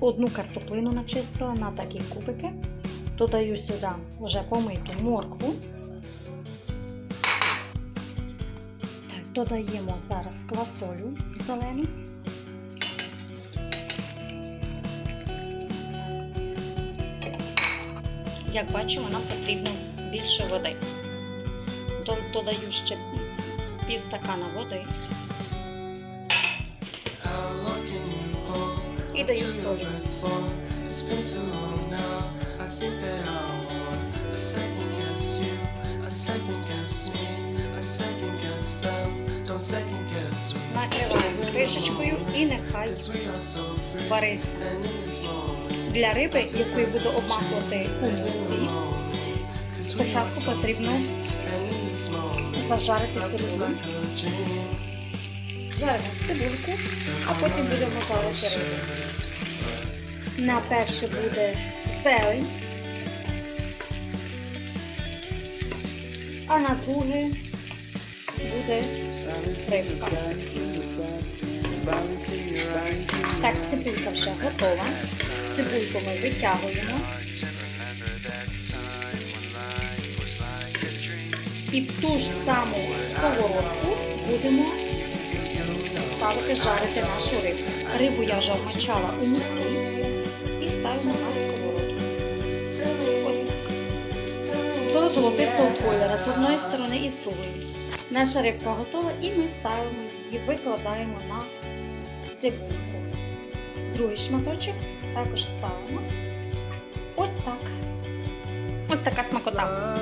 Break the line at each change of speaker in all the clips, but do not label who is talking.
одну картоплину начистила на такі кубики. Додаю сюди вже помиту моркву. Так, додаємо зараз квасолю зелену. Як бачимо, нам потрібно більше води. Додаю ще пів стакана води і даю солі. Накриваємо кришечкою і нехай вариться. Для риби, яку я буду обмакувати у спочатку потрібно зажарити цибулю. Жаримо цибульку, а потім будемо жарити рибу. На перше буде зелень, а на друге буде рибка. Так, цибулька вже готова. Цибульку ми витягуємо. І в ту ж саму сковородку будемо ставити жарити нашу рибу. Рибу я вже обмочала у муці і ставимо на сковородку. Ось так. До золотистого кольору з одної сторони і з другої. Наша рибка готова і ми ставимо її, викладаємо на цибульку. Другий шматочок також ставимо. Ось так. Ось така смакота.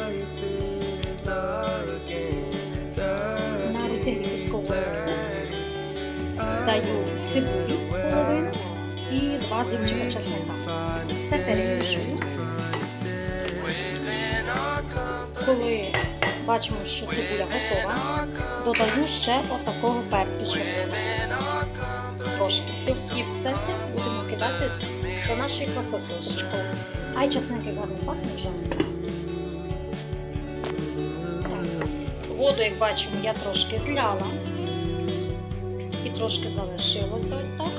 Даю цибулю половину і два зубчика чесника. Все перемішую. Коли бачимо, що цибуля готова, додаю ще отакого перцю червоного. Трошки. І все це будемо кидати до нашої квасолки стручкової. А й чесники гарно пахне вже. Воду, як бачимо, я трошки зляла. Трошки залишилося ось так.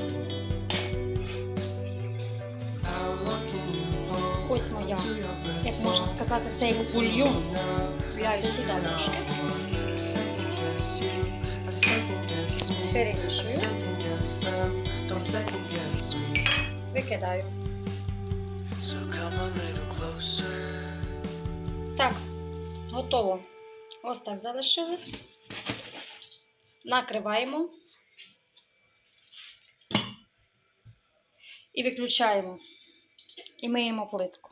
Ось моя, як можна сказати, цей бульйон. Вляю сюди трошки. Перемішую. Викидаю. Так, готово. Ось так залишилось. Накриваємо. І виключаємо. І миємо плитку.